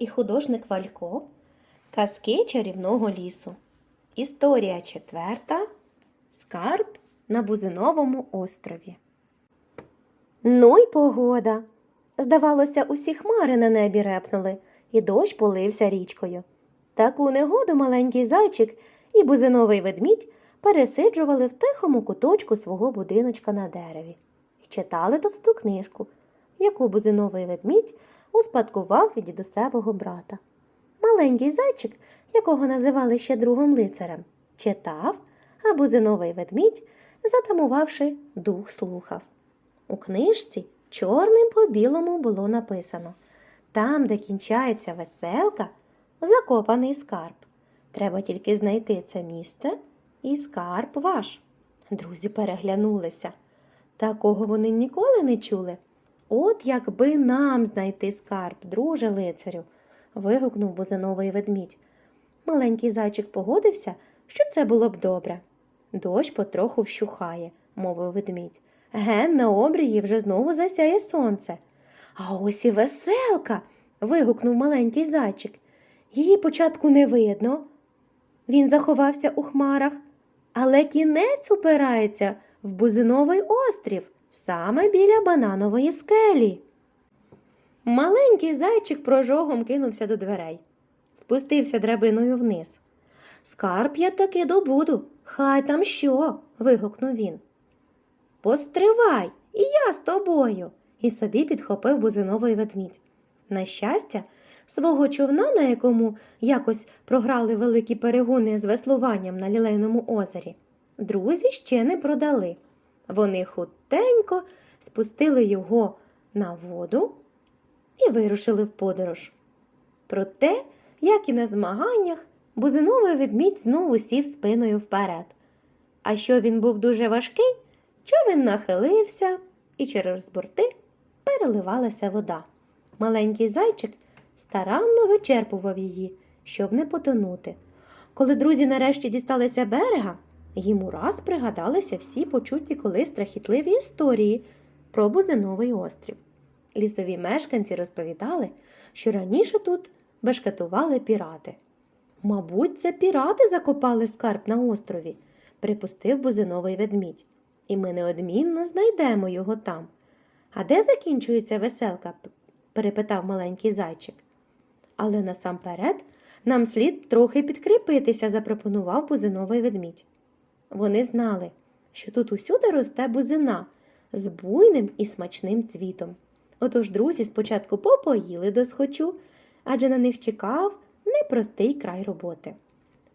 і художник Валько. Казки чарівного лісу. Історія четверта. Скарб на Бузиновому острові. Ну й погода. Здавалося, усі хмари на небі репнули, і дощ полився річкою. Таку негоду маленький зайчик і бузиновий ведмідь пересиджували в тихому куточку свого будиночка на дереві і читали товсту книжку, яку бузиновий ведмідь успадкував від дідусевого брата. Маленький зайчик, якого називали ще другом лицарем, читав, а бузиновий ведмідь, затамувавши, дух слухав. У книжці чорним по білому було написано там, де кінчається веселка, закопаний скарб. Треба тільки знайти це місце і скарб ваш. Друзі переглянулися. Такого вони ніколи не чули. От якби нам знайти скарб, друже лицарю, вигукнув бузиновий ведмідь. Маленький зайчик погодився, що це було б добре. Дощ потроху вщухає, мовив ведмідь. Ген на обрії вже знову засяє сонце. А ось і веселка. вигукнув маленький зайчик. Її початку не видно. Він заховався у хмарах, але кінець упирається в бузиновий острів, саме біля бананової скелі. Маленький зайчик прожогом кинувся до дверей, спустився драбиною вниз. Скарб я таки добуду, хай там що. вигукнув він. Постривай, і я з тобою. І собі підхопив бузиновий ведмідь. На щастя, свого човна, на якому якось програли великі перегони з веслуванням на лілейному озері, друзі ще не продали. Вони хутенько спустили його на воду і вирушили в подорож. Проте, як і на змаганнях, бузиновий ведмідь знову сів спиною вперед. А що він був дуже важкий, човен нахилився, і через борти переливалася вода. Маленький зайчик старанно вичерпував її, щоб не потонути. Коли друзі нарешті дісталися берега, їм ураз пригадалися всі почуті колись страхітливі історії про Бузиновий острів. Лісові мешканці розповідали, що раніше тут бешкетували пірати. Мабуть, це пірати закопали скарб на острові, припустив бузиновий ведмідь, і ми неодмінно знайдемо його там. А де закінчується веселка? перепитав маленький зайчик. Але насамперед нам слід трохи підкріпитися, запропонував бузиновий ведмідь. Вони знали, що тут усюди росте бузина з буйним і смачним цвітом. Отож друзі спочатку попоїли до схочу, адже на них чекав непростий край роботи.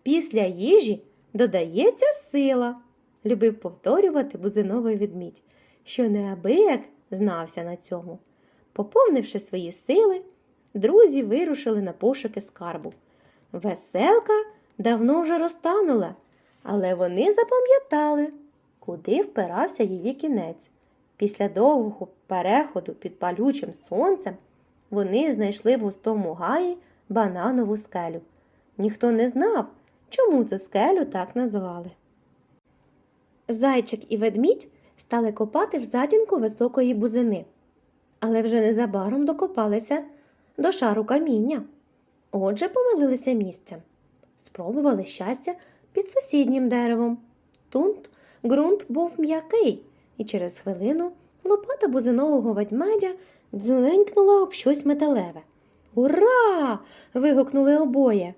Після їжі додається сила, любив повторювати бузиновий ведмідь, що неабияк знався на цьому. Поповнивши свої сили, друзі вирушили на пошуки скарбу. Веселка давно вже розтанула, але вони запам'ятали, куди впирався її кінець. Після довгого переходу під палючим сонцем вони знайшли в густому гаї бананову скелю. Ніхто не знав, чому цю скелю так назвали. Зайчик і ведмідь стали копати в затінку високої бузини, але вже незабаром докопалися до шару каміння. Отже, помилилися місцем. Спробували щастя під сусіднім деревом. Тут ґрунт був м'який, і через хвилину лопата бузинового ведмедя дзенькнула об щось металеве. Ура! вигукнули обоє.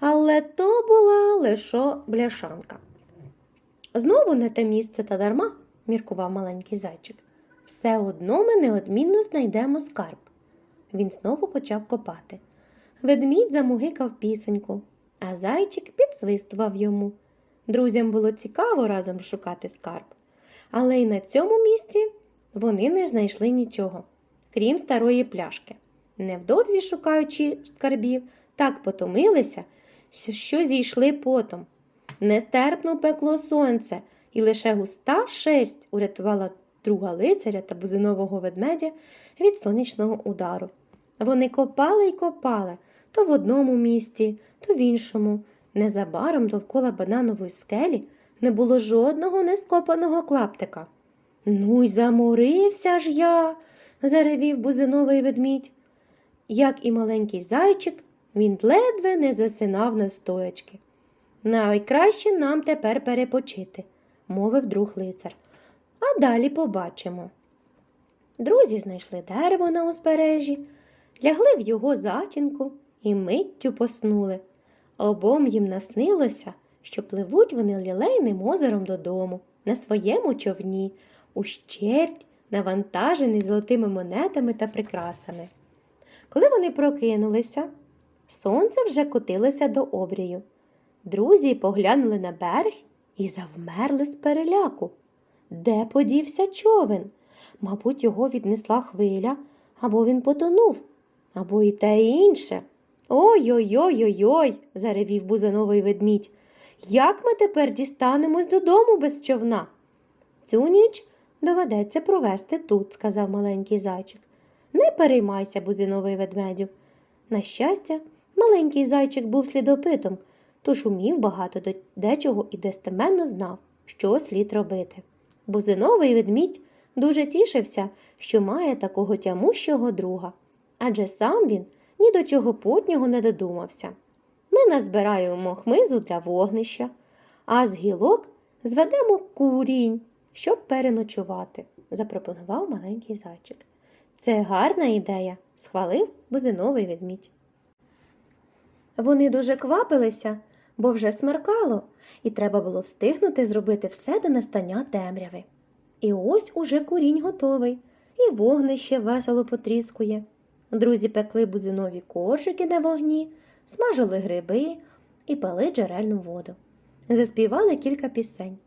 Але то була лише бляшанка. Знову не те місце та дарма, міркував маленький зайчик. Все одно ми неодмінно знайдемо скарб. Він знову почав копати. Ведмідь замугикав пісеньку, а зайчик підсвистував йому. Друзям було цікаво разом шукати скарб. Але й на цьому місці вони не знайшли нічого, крім старої пляшки. Невдовзі, шукаючи скарбів, так потомилися, що зійшли потом. Нестерпно пекло сонце, і лише густа шерсть урятувала друга лицаря та бузинового ведмедя від сонячного удару. Вони копали й копали то в одному місці, то в іншому. Незабаром довкола бананової скелі не було жодного нескопаного клаптика. Ну й заморився ж я, заревів бузиновий ведмідь. Як і маленький зайчик, він ледве не засинав на стоячки. Найкраще нам тепер перепочити, мовив друг лицар. А далі побачимо. Друзі знайшли дерево на узбережжі, лягли в його затінку і миттю поснули. Обом їм наснилося, що пливуть вони лілейним озером додому, на своєму човні, ущерть, навантажений золотими монетами та прикрасами. Коли вони прокинулися, сонце вже котилося до обрію. Друзі поглянули на берег і завмерли з переляку. Де подівся човен? Мабуть, його віднесла хвиля, або він потонув, або і те інше. Ой-ой-ой-ой-ой, заревів бузановий ведмідь. Як ми тепер дістанемось додому без човна? Цю ніч доведеться провести тут, сказав маленький зайчик. Не переймайся, бузиновий ведмедю. На щастя, маленький зайчик був слідопитом, тож умів багато дечого і достеменно знав, що слід робити. Бузиновий ведмідь дуже тішився, що має такого тямущого друга, адже сам він ні до чого путнього не додумався. Ми назбираємо хмизу для вогнища, а з гілок зведемо курінь, щоб переночувати, запропонував маленький зайчик. Це гарна ідея, схвалив бузиновий ведмідь. Вони дуже квапилися, бо вже смеркало, і треба було встигнути зробити все до настання темряви. І ось уже курінь готовий, і вогнище весело потріскує. Друзі пекли бузинові коржики на вогні, смажили гриби і пили джерельну воду. Заспівали кілька пісень.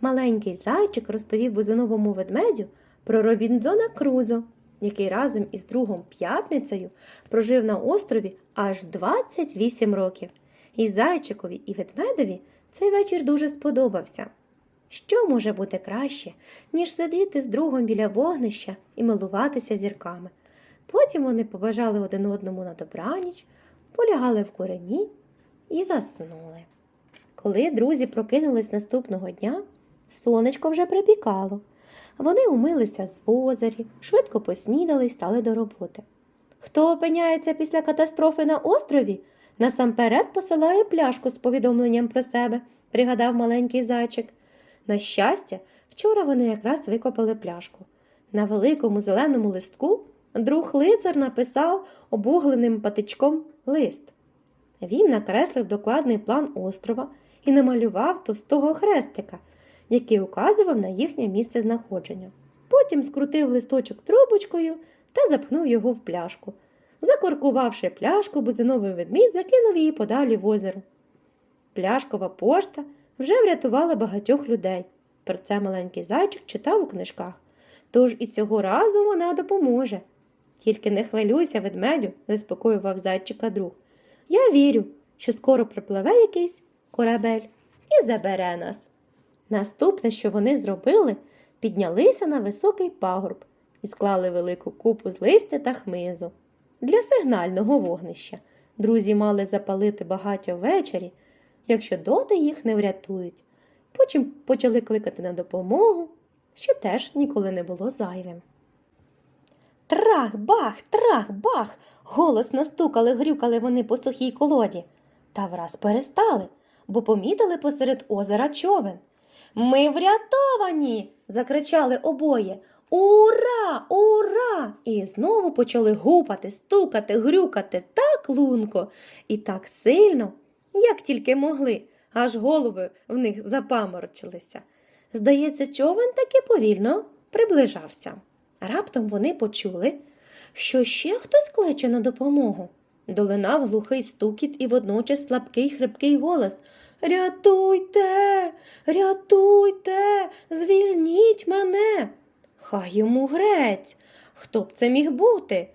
Маленький зайчик розповів бузиновому ведмедю про Робінзона Крузо, який разом із другом п'ятницею прожив на острові аж 28 років. І зайчикові, і ведмедові цей вечір дуже сподобався. Що може бути краще, ніж сидіти з другом біля вогнища і милуватися зірками? Потім вони побажали один одному на добраніч, полягали в корені і заснули. Коли друзі прокинулись наступного дня, сонечко вже припікало. Вони умилися з озері, швидко поснідали й стали до роботи. Хто опиняється після катастрофи на острові, насамперед посилає пляшку з повідомленням про себе, пригадав маленький зайчик. На щастя, вчора вони якраз викопали пляшку. На великому зеленому листку друг лицар написав обугленим патичком лист. Він накреслив докладний план острова і намалював товстого хрестика, який указував на їхнє місце знаходження. Потім скрутив листочок трубочкою та запхнув його в пляшку. Закоркувавши пляшку, бузиновий ведмідь закинув її подалі в озеро. Пляшкова пошта вже врятувала багатьох людей. Про це маленький зайчик читав у книжках. Тож і цього разу вона допоможе. Тільки не хвилюйся, ведмедю, заспокоював зайчика друг. Я вірю, що скоро припливе якийсь корабель і забере нас. Наступне, що вони зробили, піднялися на високий пагорб і склали велику купу з листя та хмизу. Для сигнального вогнища друзі мали запалити багаття ввечері, якщо доти їх не врятують. Потім почали кликати на допомогу, що теж ніколи не було зайвим. Трах, бах, трах, бах. Голосно стукали, грюкали вони по сухій колоді. Та враз перестали, бо помітили посеред озера човен. Ми врятовані. закричали обоє. Ура! Ура! І знову почали гупати, стукати, грюкати так лунко і так сильно, як тільки могли, аж голови в них запаморочилися. Здається, човен таки повільно приближався. Раптом вони почули, що ще хтось кличе на допомогу. Долинав глухий стукіт і водночас слабкий хрипкий голос. Рятуйте, рятуйте, звільніть мене. Хай йому грець. Хто б це міг бути?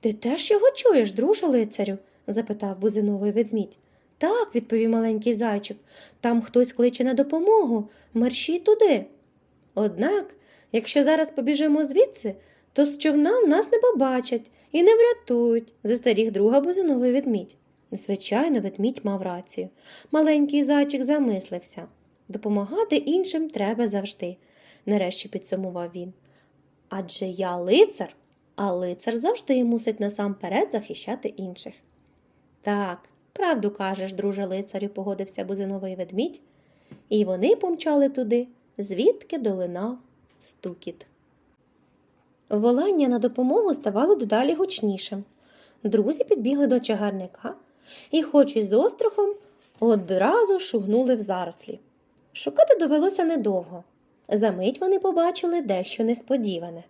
Ти теж його чуєш, друже лицарю? запитав бузиновий ведмідь. Так, відповів маленький зайчик, там хтось кличе на допомогу, мерщій туди. Однак, якщо зараз побіжимо звідси, то з човна в нас не побачать і не врятують, застеріг друга бузиновий ведмідь. Звичайно, ведмідь мав рацію. Маленький зайчик замислився. Допомагати іншим треба завжди, нарешті підсумував він. Адже я лицар, а лицар завжди мусить насамперед захищати інших. Так, правду кажеш, друже лицарю, погодився бузиновий ведмідь, і вони помчали туди, звідки долинав стукіт. Волання на допомогу ставало дедалі гучнішим. Друзі підбігли до чагарника і, хоч і з острахом, одразу шугнули в зарослі. Шукати довелося недовго. Замить вони побачили дещо несподіване.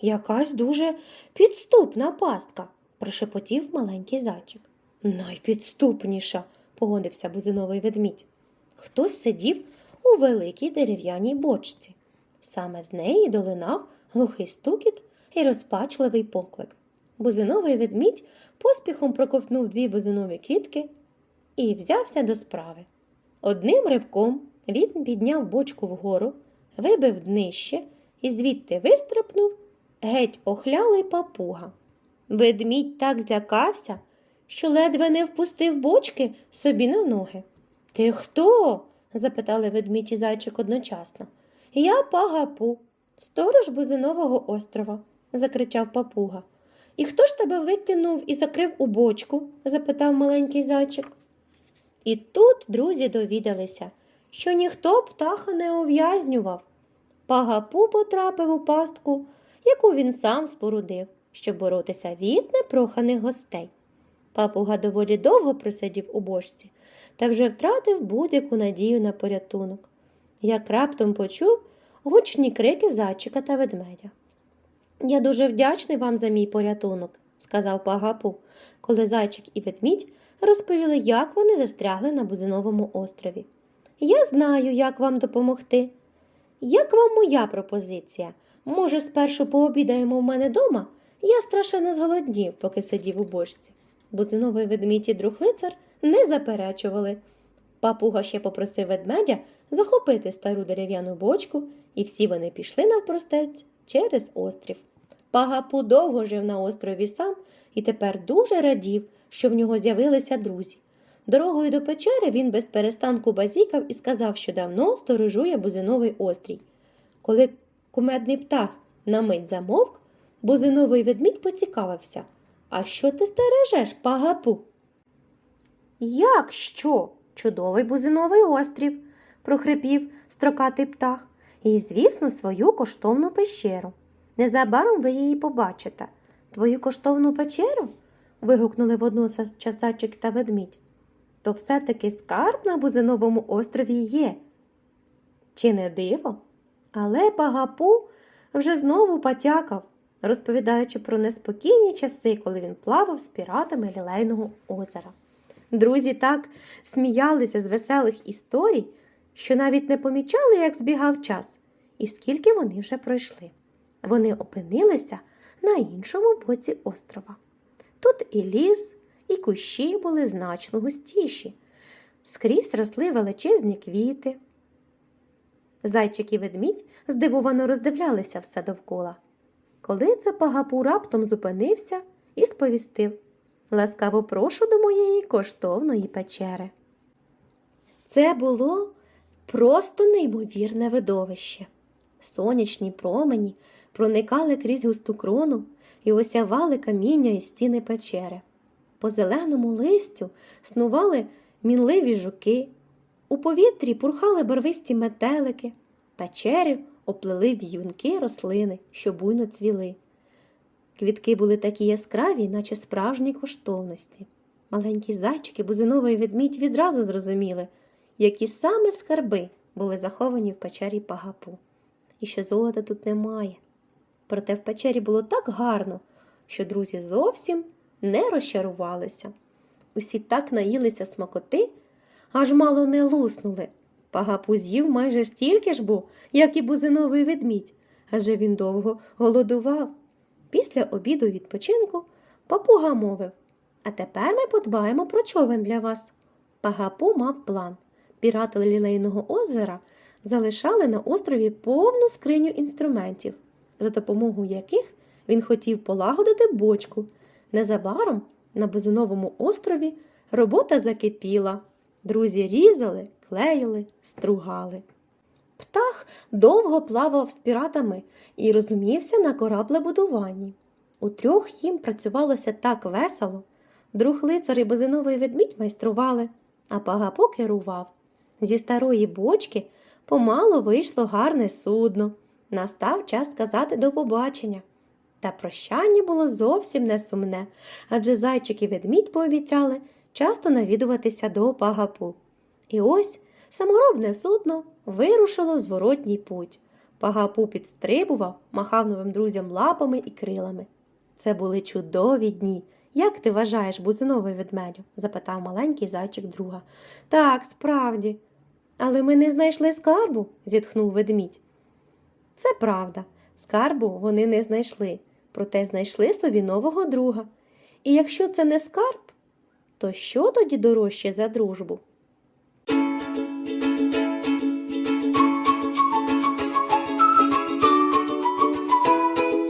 Якась дуже підступна пастка, прошепотів маленький зайчик. Найпідступніша, погодився бузиновий ведмідь. Хтось сидів у великій дерев'яній бочці. Саме з неї долинав глухий стукіт і розпачливий поклик. Бузиновий ведмідь поспіхом проковтнув дві бузинові квітки і взявся до справи. Одним ривком він підняв бочку вгору, вибив днище і звідти вистрипнув геть охлялий папуга. Ведмідь так злякався, що ледве не впустив бочки собі на ноги. Ти хто? запитали ведмідь і зайчик одночасно. Я пагапу, сторож Бузинового острова, закричав папуга. І хто ж тебе викинув і закрив у бочку? запитав маленький зайчик. І тут друзі довідалися, що ніхто птаха не ув'язнював. Пагапу потрапив у пастку, яку він сам спорудив, щоб боротися від непроханих гостей. Папуга доволі довго просидів у бочці та вже втратив будь-яку надію на порятунок. Як раптом почув гучні крики зайчика та ведмедя. Я дуже вдячний вам за мій порятунок, сказав Пагапу, коли зайчик і ведмідь розповіли, як вони застрягли на Бузиновому острові. Я знаю, як вам допомогти. Як вам моя пропозиція? Може, спершу пообідаємо в мене дома? Я страшенно зголоднів, поки сидів у бочці. Бузиновий ведмідь і друг лицар не заперечували. Папуга ще попросив ведмедя захопити стару дерев'яну бочку, і всі вони пішли навпростець через острів. Пагапу довго жив на острові сам і тепер дуже радів, що в нього з'явилися друзі. Дорогою до печери він без перестанку базікав і сказав, що давно сторожує бузиновий острій. Коли кумедний птах на мить замовк, бузиновий ведмідь поцікавився. А що ти стережеш, пагапу? Як що? Чудовий бузиновий острів, прохрипів строкатий птах, і, звісно, свою коштовну пещеру. Незабаром ви її побачите. Твою коштовну печеру? вигукнули водночас часачик та ведмідь. То все-таки скарб на бузиновому острові є. Чи не диво? Але Пагапу вже знову потякав, розповідаючи про неспокійні часи, коли він плавав з піратами лілейного озера. Друзі так сміялися з веселих історій, що навіть не помічали, як збігав час, і скільки вони вже пройшли. Вони опинилися на іншому боці острова. Тут і ліс, і кущі були значно густіші, скрізь росли величезні квіти. Зайчик і ведмідь здивовано роздивлялися все довкола. Коли це пагапу раптом зупинився і сповістив Ласкаво прошу до моєї коштовної печери. Це було просто неймовірне видовище. Сонячні промені проникали крізь густу крону і осявали каміння і стіни печери. По зеленому листю снували мінливі жуки, у повітрі пурхали барвисті метелики, печері оплели в'юнки рослини, що буйно цвіли. Квітки були такі яскраві, наче справжні коштовності. Маленькі зайчики, бузиновий ведмідь відразу зрозуміли, які саме скарби були заховані в печері пагапу, і що золота тут немає. Проте в печері було так гарно, що друзі зовсім не розчарувалися. Усі так наїлися смакоти, аж мало не луснули. Пагапу з'їв майже стільки ж був, як і бузиновий ведмідь, адже він довго голодував. Після обіду відпочинку папуга мовив А тепер ми подбаємо про човен для вас. Пагапу мав план. Пірати лілейного озера залишали на острові повну скриню інструментів, за допомогою яких він хотів полагодити бочку. Незабаром на Бузиновому острові робота закипіла. Друзі різали, клеїли, стругали. Птах довго плавав з піратами і розумівся на кораблебудуванні. Утрьох їм працювалося так весело. Друг лицар і бузиновий ведмідь майстрували, а пагапо керував. Зі старої бочки помало вийшло гарне судно. Настав час сказати до побачення. Та прощання було зовсім не сумне, адже зайчик і ведмідь пообіцяли часто навідуватися до пагапу. І ось саморобне судно вирушило зворотній путь. Пагапу підстрибував, махав новим друзям лапами і крилами. Це були чудові дні. Як ти вважаєш, бузиновий ведмедю? запитав маленький зайчик друга. Так, справді. Але ми не знайшли скарбу, зітхнув ведмідь. Це правда. Скарбу вони не знайшли, проте знайшли собі нового друга. І якщо це не скарб, то що тоді дорожче за дружбу?